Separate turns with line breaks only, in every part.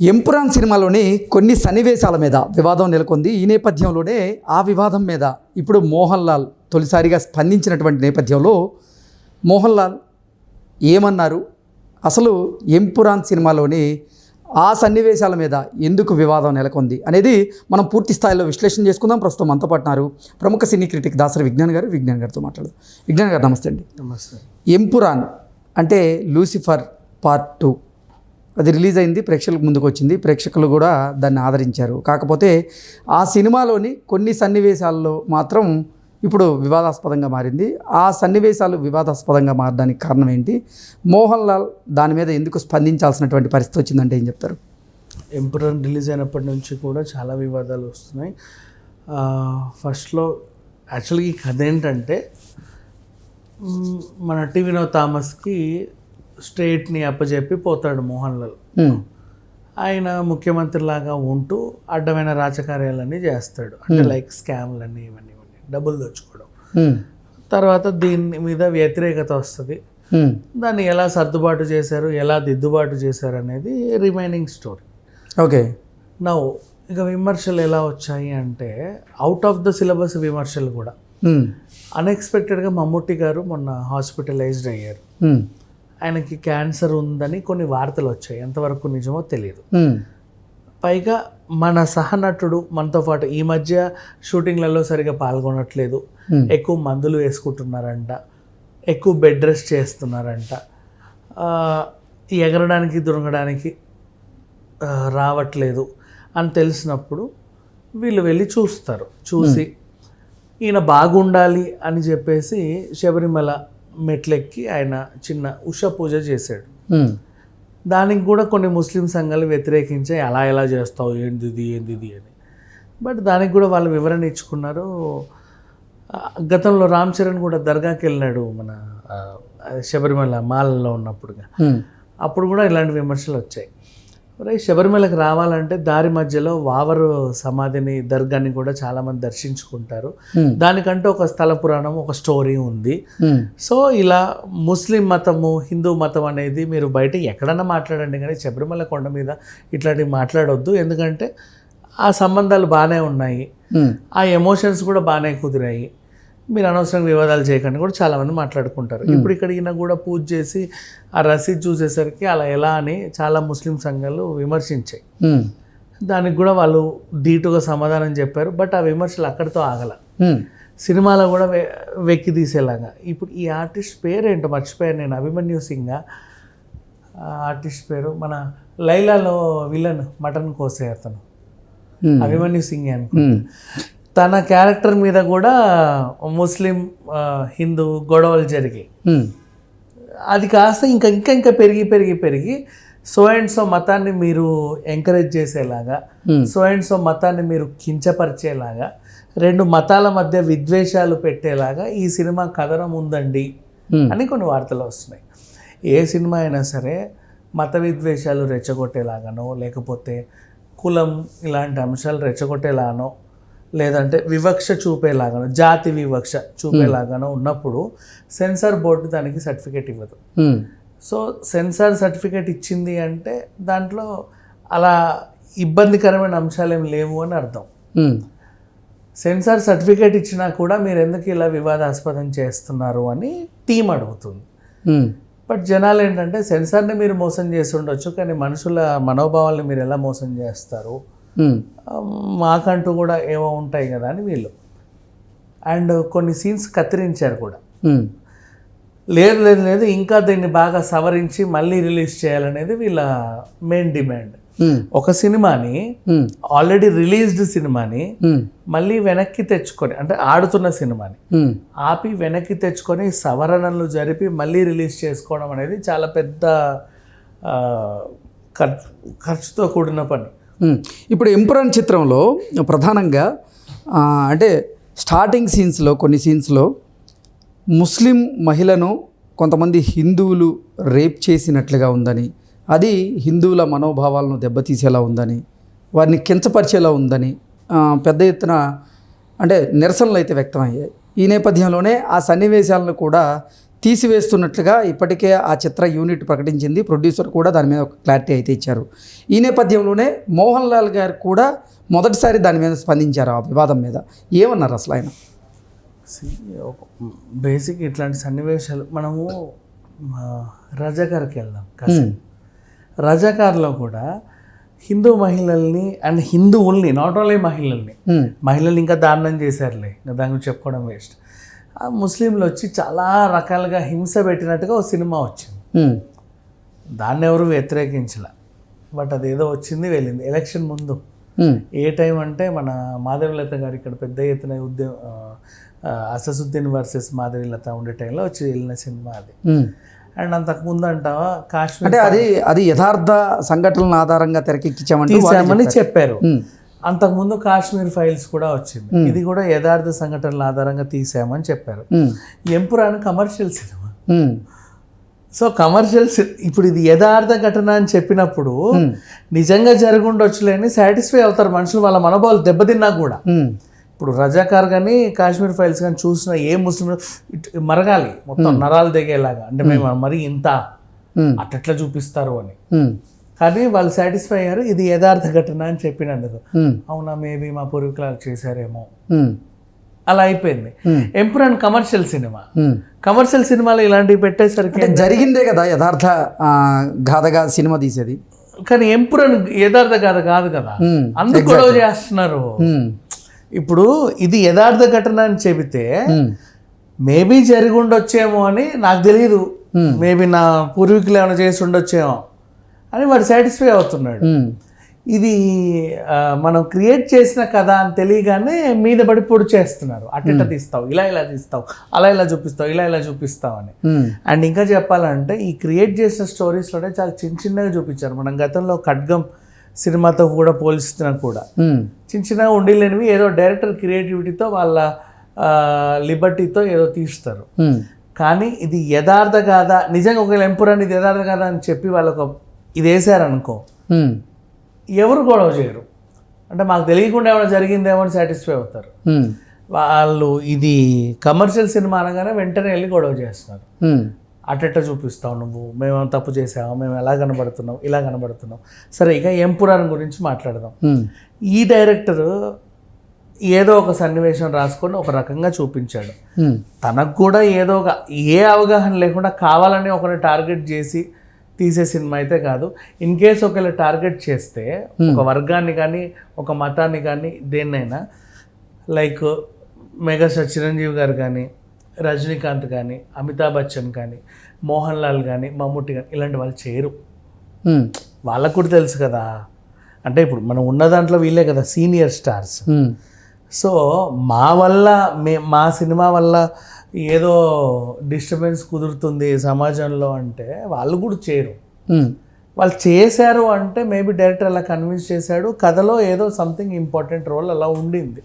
ఎంపురాన్ సినిమాలోని కొన్ని సన్నివేశాల మీద వివాదం నెలకొంది. ఈ నేపథ్యంలోనే ఆ వివాదం మీద ఇప్పుడు మోహన్ లాల్ తొలిసారిగా స్పందించినటువంటి నేపథ్యంలో మోహన్ లాల్ ఏమన్నారు? అసలు ఎంపురాన్ సినిమాలోని ఆ సన్నివేశాల మీద ఎందుకు వివాదం నెలకొంది అనేది మనం పూర్తి స్థాయిలో విశ్లేషణ చేసుకుందాం. ప్రస్తుతం మనతో పట్టినారు ప్రముఖ సినీ క్రిటిక్ దాసరి విజ్ఞాన్ గారు. విజ్ఞాన్ గారితో మాట్లాడదాం. విజ్ఞాన్ గారు నమస్తే అండి.
నమస్తే.
ఎంపురాన్ అంటే లూసిఫర్ పార్ట్ టూ. అది రిలీజ్ అయింది ప్రేక్షకులకు ముందుకు వచ్చింది. ప్రేక్షకులు కూడా దాన్ని ఆదరించారు. కాకపోతే ఆ సినిమాలోని కొన్ని సన్నివేశాల్లో మాత్రం ఇప్పుడు వివాదాస్పదంగా మారింది. ఆ సన్నివేశాలు వివాదాస్పదంగా మారడానికి కారణం ఏంటి? మోహన్ లాల్ దాని మీద ఎందుకు స్పందించాల్సినటువంటి పరిస్థితి వచ్చిందంటే ఏం చెప్తారు?
ఎంపురన్ రిలీజ్ అయినప్పటి నుంచి కూడా చాలా వివాదాలు వస్తున్నాయి. ఫస్ట్లో యాక్చువల్గా ఈ కథ ఏంటంటే మన టీ వినోద్ థామస్కి స్టేట్ని అప్పచెప్పి పోతాడు మోహన్ లాల్. ఆయన ముఖ్యమంత్రి లాగా ఉంటూ అడ్డమైన రాజకార్యాలన్నీ చేస్తాడు అంటే లైక్ స్కామ్లన్నీ ఇవన్నీ ఇవన్నీ డబ్బులు దోచుకోవడం
హ్మ్.
తర్వాత దీని మీద వ్యతిరేకత వస్తుంది. దాన్ని ఎలా సర్దుబాటు చేశారు ఎలా దిద్దుబాటు చేశారు అనేది రిమైనింగ్ స్టోరీ
ఓకే
నవ్వు ఇక విమర్శలు ఎలా వచ్చాయి అంటే అవుట్ ఆఫ్ ద సిలబస్ విమర్శలు కూడా. అన్ఎక్స్పెక్టెడ్గా మమ్ముట్టి గారు మొన్న హాస్పిటలైజ్డ్ అయ్యారు. ఆయనకి క్యాన్సర్ ఉందని కొన్ని వార్తలు వచ్చాయి. ఎంతవరకు నిజమో తెలియదు. పైగా మన సహనటుడు మనతో పాటు ఈ మధ్య షూటింగ్లలో సరిగా పాల్గొనట్లేదు. ఎక్కువ మందులు వేసుకుంటున్నారంట. ఎక్కువ బెడ్ రెస్ట్ చేస్తున్నారంట. ఎగరడానికి దురగడానికి ఆ, రావట్లేదు అని తెలిసినప్పుడు వీళ్ళు వెళ్ళి చూస్తారు. చూసి ఈయన బాగుండాలి అని చెప్పేసి శబరిమల మెట్లెక్కి ఆయన చిన్న ఉష పూజ చేశాడు. దానికి కూడా కొన్ని ముస్లిం సంఘాలు వ్యతిరేకించే అలా ఎలా చేస్తావు ఏంది ఇది ఏంది ఇది అని. బట్ దానికి కూడా వాళ్ళు వివరణ ఇచ్చుకున్నారు. గతంలో రామ్ చరణ్ కూడా దర్గాకి వెళ్ళినాడు మన శబరిమల మాలలో ఉన్నప్పుడుగా. అప్పుడు కూడా ఇలాంటి విమర్శలు వచ్చాయి. మరి శబరిమలకు రావాలంటే దారి మధ్యలో వావరు సమాధిని దర్గాని కూడా చాలామంది దర్శించుకుంటారు
హ్మ్.
దానికంటూ ఒక స్థల పురాణం ఒక స్టోరీ ఉంది. సో ఇలా ముస్లిం మతము హిందూ మతం అనేది మీరు బయట ఎక్కడన్నా మాట్లాడండి కానీ శబరిమల కొండ మీద ఇట్లాంటివి మాట్లాడొద్దు ఎందుకంటే ఆ సంబంధాలు బాగానే ఉన్నాయి. ఆ ఎమోషన్స్ కూడా బాగానే కుదిరాయి మీరు అనవసరంగా వివాదాలు చేయకండి కూడా చాలామంది మాట్లాడుకుంటారు ఇప్పుడు ఇక్కడ ఈయన కూడా పూజ చేసి ఆ రసీద్ చూసేసరికి అలా ఎలా అని చాలా ముస్లిం సంఘాలు విమర్శించాయి. దానికి కూడా వాళ్ళు ధీటుగా సమాధానం చెప్పారు బట్ ఆ విమర్శలు అక్కడితో ఆగల. సినిమాలో కూడా వెక్కి తీసేలాగా ఇప్పుడు ఈ ఆర్టిస్ట్ పేరు ఏంటో మర్చిపోయాను నేను అభిమన్యు సింగ్ ఆర్టిస్ట్ పేరు మన లైలాలో విలన్ మటన్ కోసే అతను. అభిమన్యు సింగ్ అనుకో
హ్మ్.
తన క్యారెక్టర్ మీద కూడా ముస్లిం హిందూ గొడవలు జరిగాయి. అది కాస్త ఇంకా ఇంకా ఇంకా పెరిగి పెరిగి పెరిగి సో అండ్ సో మతాన్ని మీరు ఎంకరేజ్ చేసేలాగా. సో అండ్ సో మతాన్ని మీరు కించపరిచేలాగా రెండు మతాల మధ్య విద్వేషాలు పెట్టేలాగా ఈ సినిమా కథనం ఉందండి. అని కొన్ని వార్తలు వస్తున్నాయి ఏ సినిమా అయినా సరే మత విద్వేషాలు రెచ్చగొట్టేలాగానో లేకపోతే కులం ఇలాంటి అంశాలు రెచ్చగొట్టేలాగానో లేదంటే వివక్ష చూపేలాగానో జాతి వివక్ష చూపేలాగానో ఉన్నప్పుడు సెన్సార్ బోర్డు దానికి సర్టిఫికేట్ ఇవ్వదు
హ్మ్.
సో సెన్సార్ సర్టిఫికేట్ ఇచ్చింది అంటే దాంట్లో అలా ఇబ్బందికరమైన అంశాలు ఏమి లేవు అని అర్థం
హ్మ్.
సెన్సార్ సర్టిఫికేట్ ఇచ్చినా కూడా మీరు ఎందుకు ఇలా వివాదాస్పదం చేస్తున్నారు అని టీం అడుగుతుంది
హ్మ్.
బట్ జనాలు ఏంటంటే సెన్సార్ని మీరు మోసం చేసి ఉండొచ్చు కానీ మనుషుల మనోభావాల్ని మీరు ఎలా మోసం చేస్తారు మాకంటూ కూడా ఏవో ఉంటాయి కదా అని వీళ్ళు అండ్ కొన్ని సీన్స్ కత్తిరించారు కూడా
హ్మ్.
లేదు లేదు లేదు ఇంకా దీన్ని బాగా సవరించి మళ్ళీ రిలీజ్ చేయాలనేది వీళ్ళ మెయిన్ డిమాండ్
హ్మ్.
ఒక సినిమాని. ఆల్రెడీ రిలీజ్డ్ సినిమాని. మళ్ళీ వెనక్కి తెచ్చుకొని అంటే ఆడుతున్న సినిమాని. ఆపి వెనక్కి తెచ్చుకొని సవరణలు జరిపి మళ్ళీ రిలీజ్ చేసుకోవడం అనేది చాలా పెద్ద ఖర్చుతో కూడిన పని.
ఇప్పుడు ఎంపురాన్ చిత్రంలో ప్రధానంగా అంటే స్టార్టింగ్ సీన్స్లో కొన్ని సీన్స్లో ముస్లిం మహిళను కొంతమంది హిందువులు రేప్ చేసినట్లుగా ఉందని అది హిందువుల మనోభావాలను దెబ్బతీసేలా ఉందని వారిని కించపరిచేలా ఉందని పెద్ద ఎత్తున అంటే నిరసనలు అయితే వ్యక్తమయ్యాయి. ఈ నేపథ్యంలోనే ఆ సన్నివేశాలను కూడా తీసివేస్తున్నట్లుగా ఇప్పటికే ఆ చిత్ర యూనిట్ ప్రకటించింది. ప్రొడ్యూసర్ కూడా దాని మీద ఒక క్లారిటీ అయితే ఇచ్చారు. ఈ నేపథ్యంలోనే మోహన్ లాల్ గారు కూడా మొదటిసారి దాని మీద స్పందించారు ఆ వివాదం మీద. ఏమన్నారు అసలు ఆయన?
బేసిక్ ఇట్లాంటి సన్నివేశాలు మనము రజాకార్కి వెళ్దాం కాసేపు. రజాకార్లో కూడా హిందూ మహిళల్ని అండ్ హిందువుల్ని నాట్ ఓన్లీ మహిళల్ని
ఉమ్,
మహిళలు ఇంకా దారుణం చేశారులే. దాని గురించి చెప్పుకోవడం వేస్ట్ ఆ ముస్లింలు వచ్చి చాలా రకాలుగా హింస పెట్టినట్టుగా ఒక సినిమా వచ్చింది. దాన్ని ఎవరు వ్యతిరేకించలే. బట్ అదేదో వచ్చింది వెళ్ళింది. ఎలక్షన్ ముందు. ఏ టైం అంటే మన మాధవీలత గారు ఇక్కడ పెద్ద ఎత్తున ఉద్యమ అససుద్దీన్ వర్సెస్ మాధవీలత ఉండే టైంలో వచ్చి వెళ్ళిన సినిమా అది. అండ్ అంతకు ముందు అంటావా కాశ్మీర్
అంటే అది అది యథార్థ సంఘటనల ఆధారంగా తెరకెక్కించామంటే
తీసామని చెప్పారు. అంతకుముందు కాశ్మీర్ ఫైల్స్ కూడా వచ్చింది. ఇది కూడా యథార్థ సంఘటనల ఆధారంగా తీసామని చెప్పారు. Empuraan commercial cinema. So commercial ఇప్పుడు ఇది యథార్థ ఘటన అని చెప్పినప్పుడు నిజంగా జరుగుండొచ్చులేని సాటిస్ఫై అవుతారు మనుషులు వాళ్ళ మనోభావాలు దెబ్బతిన్నా కూడా. ఇప్పుడు రజాకార్ కానీ కాశ్మీర్ ఫైల్స్ కానీ చూసిన ఏ ముస్లిం ఇట్- మరగాలి. మొత్తం నరాలు దిగేలాగా. అంటే మేము. మరి ఇంత
ఉమ్,
అట్లా చూపిస్తారు అని. కానీ వాళ్ళు సాటిస్ఫై అయ్యారు ఇది యథార్థ ఘటన అని చెప్పినందుకు. అవునా మేబీ మా పూర్వీకులు అలా చేశారేమో. అలా అయిపోయింది.
Hmm.
Empuraan commercial cinema. Commercial సినిమాలు ఇలాంటివి పెట్టేసరికి
జరిగిందే కదా యథార్థ గాథగా సినిమా తీసేది.
కానీ ఎంపురన్ యథార్థ కథ కాదు కదా. అందుకు గొడవ చేస్తున్నారు. ఇప్పుడు ఇది యథార్థ ఘటన అని చెబితే మేబీ జరిగి ఉండొచ్చేమో అని నాకు తెలియదు. మేబీ నా పూర్వీకులు ఏమైనా చేసి ఉండొచ్చేమో. అని వాడు సాటిస్ఫై అవుతున్నాడు. ఇది మనం క్రియేట్ చేసిన కథ అని తెలియగానే మీద పడి పొడి చేస్తున్నారు. అటు ఇట్ట తీస్తావు ఇలా ఇలా తీస్తావు అలా ఇలా చూపిస్తావు ఇలా ఇలా చూపిస్తావు అని. అండ్ ఇంకా చెప్పాలంటే ఈ క్రియేట్ చేసిన స్టోరీస్లోనే చాలా చిన్న చిన్నగా చూపించారు. మనం గతంలో ఖడ్గం సినిమాతో కూడా పోలిస్తున్నా కూడా. చిన్న చిన్నగా ఉండిలేనివి ఏదో డైరెక్టర్ క్రియేటివిటీతో వాళ్ళ లిబర్టీతో ఏదో తీస్తారు. కానీ ఇది యథార్థ కాదా నిజంగా ఒకవేళ ఎంపురాన్ని ఇది యథార్థ కాదా అని చెప్పి వాళ్ళకు ఇది వేసారనుకో ఎవరు గొడవ చేయరు. అంటే మాకు తెలియకుండా ఏమైనా జరిగిందేమో అని సాటిస్ఫై అవుతారు. వాళ్ళు ఇది కమర్షియల్ సినిమా అనగానే వెంటనే వెళ్ళి గొడవ చేస్తున్నారు అటెట్ట చూపిస్తావు నువ్వు మేము తప్పు చేసాము మేము ఎలా కనబడుతున్నాం ఇలా కనబడుతున్నాం. సరే ఇక ఎంపురాన్ గురించి మాట్లాడదాం. ఈ డైరెక్టర్ ఏదో ఒక సన్నివేశం రాసుకొని ఒక రకంగా చూపించాడు. తనకు కూడా ఏదో ఒక ఏ అవగాహన లేకుండా కావాలని ఒకరిని టార్గెట్ చేసి తీసే సినిమా అయితే కాదు. ఇన్ కేస్ ఒకవేళ టార్గెట్ చేస్తే ఒక వర్గాన్ని కానీ ఒక మతాన్ని కానీ దేన్నైనా లైక్ మెగాస్టార్ చిరంజీవి గారు కానీ రజనీకాంత్ కానీ అమితాబ్ బచ్చన్ కానీ మోహన్ లాల్ కానీ మమ్ముట్టి కానీ ఇలాంటి వాళ్ళు చేయరు.
ఉమ్,
వాళ్ళకు కూడా తెలుసు కదా. అంటే ఇప్పుడు మనం ఉన్న దాంట్లో వీళ్ళే కదా సీనియర్ స్టార్స్ సో మా వల్ల మే మా సినిమా వల్ల ఏదో డిస్టర్బెన్స్ కుదురుతుంది సమాజంలో అంటే వాళ్ళు కూడా చేయరు. వాళ్ళు చేశారు అంటే మేబీ డైరెక్టర్ అలా కన్విన్స్ చేశాడు కథలో ఏదో సంథింగ్ ఇంపార్టెంట్ రోల్ అలా ఉండింది.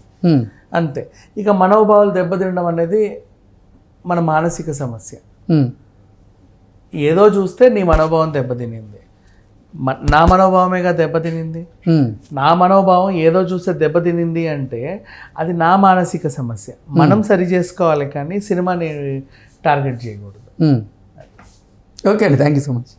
అంతే. ఇక మనోభావాలు దెబ్బతినడం అనేది మన మానసిక సమస్య. ఏదో చూస్తే నీ మనోభావం దెబ్బతినింది. నా మనోభావమేగా దెబ్బతినింది? నా మనోభావం ఏదో చూస్తే దెబ్బతినింది అంటే అది నా మానసిక సమస్య. మనం సరి చేసుకోవాలి కానీ సినిమాని టార్గెట్ చేయకూడదు.
ఓకే అండి. Thank you so much.